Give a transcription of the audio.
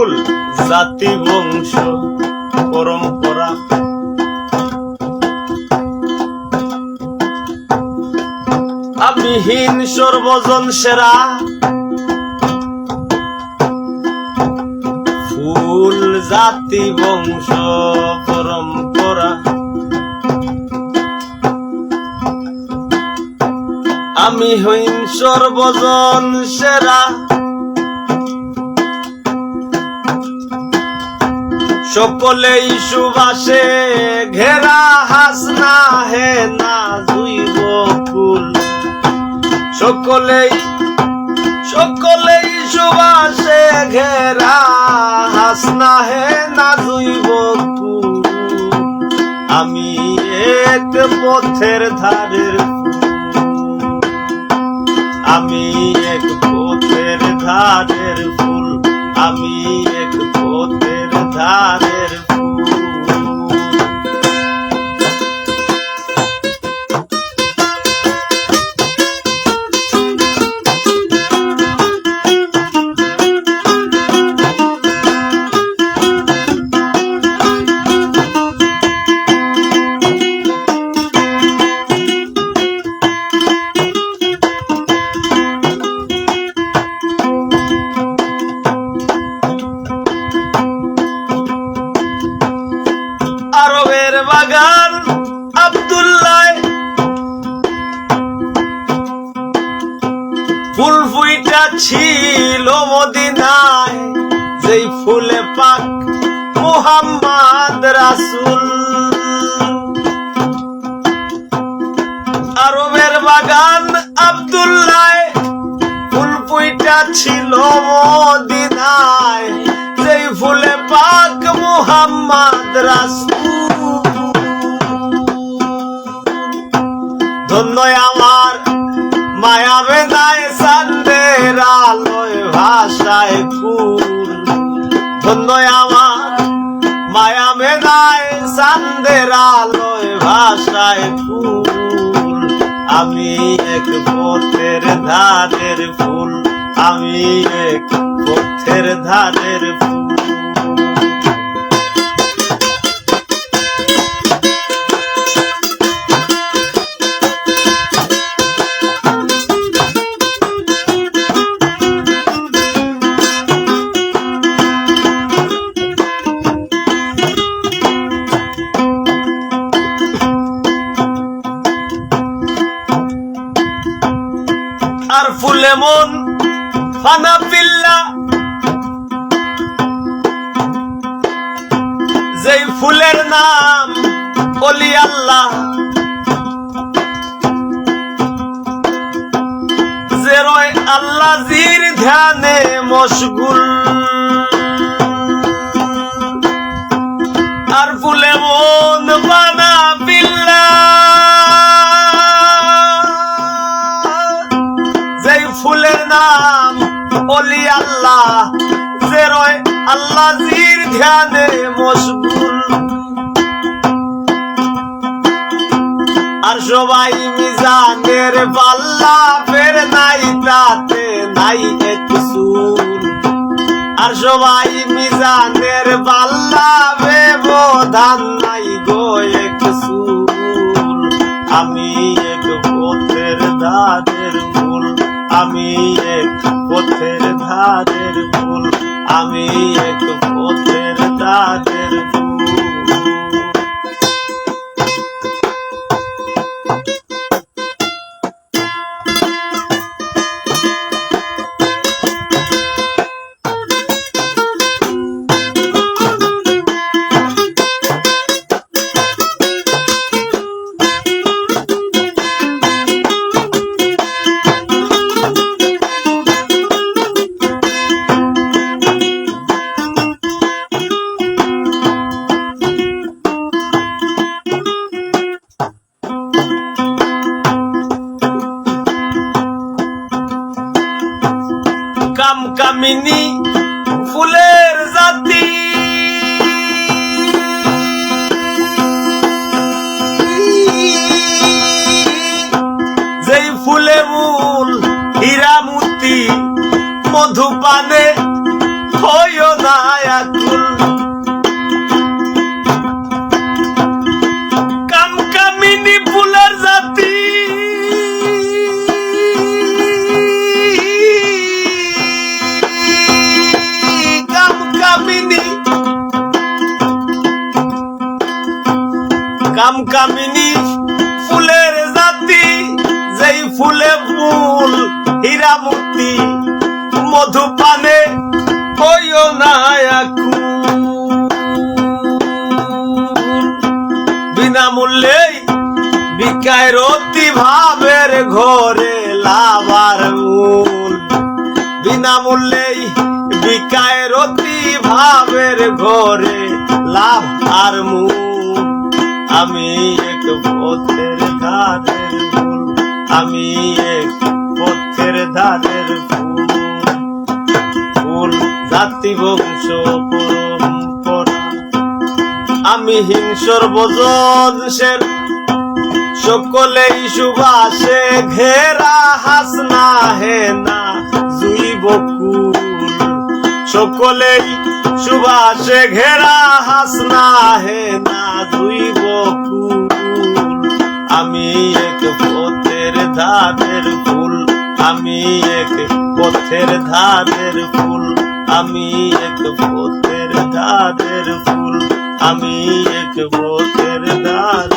ফুল, জাতি বংশ, পরম্পরা। আমি হীন, সর্বজন সেরা। ফুল, জাতি বংশ, পরম্পরা। আমি হইন, সর্বজন সেরা। সকলেই সুবাসে ঘেরা হাসনা হে না জুইব ফুল। সকলেই সকলেই সুবাসে ঘেরা হাসনা হে না জুইব ফুল। আমি এক পথের ধারের আমি এক পথের ধারের পথের ছিল মদিনায়, যেই ফুলে পাক মুহাম্মদ রাসুল। আরবের বাগান আব্দুল্লাহ, ফুল ফুইটা ছিল মদিনায়, যেই ফুলে পাক মুহাম্মদ রাসূল। ধন্য আমার মায়া বেদায় ভাষায় ফুল আমার মায়া মেদায় সান্দের আলোয় ভাষায় ফুল। আমি এক পথের ধারের ফুল, আমি এক পথের ধারের ফুল। ফুলে মন ফানা পিল্লা। যেই ফুলের নাম অলি আল্লাহ, যে রয় আল্লাহ জির ধ্যানে মশগুল। আল্লাহ আল্লাহ জির ধ্যানে মশগুল। আর সবাই মিজানের পাল্লা ফের নাই, তাতে নাই সুর। আর সবাই মিজানের পাল্লা ব্যবধান নাই গো সুর। আমি এক পথের ধারের ফুল, আমি এক পথের ধারের ফুল আমি এক পথের ধারের ফুল। মূর্তি মধুপানে হইও না আকুল জাতি। কামকামিনী। কামকামিনী ফুলের মধু পানে কইও না আকুল। বিনামূল্যেই বিকায় রতি ভাবের ঘরে লাভার মূল বিনামূল্যেই বিকায় রতি ভাবের ঘরে লাভ আর মূল আমি এক পথের বংশ আমি হিংসর বজনসের সকলেই সুবাসে ঘেরা হাসনা হে না জুই বকুল সকলেই সুবাসে ঘেরা হাসনা হে না জুই বকুল আমি এক পথের ধারের ফুল, আমি এক পথের ধারের ফুল। আমি এক পথের ধারের ফুল আমি এক পথের ধারের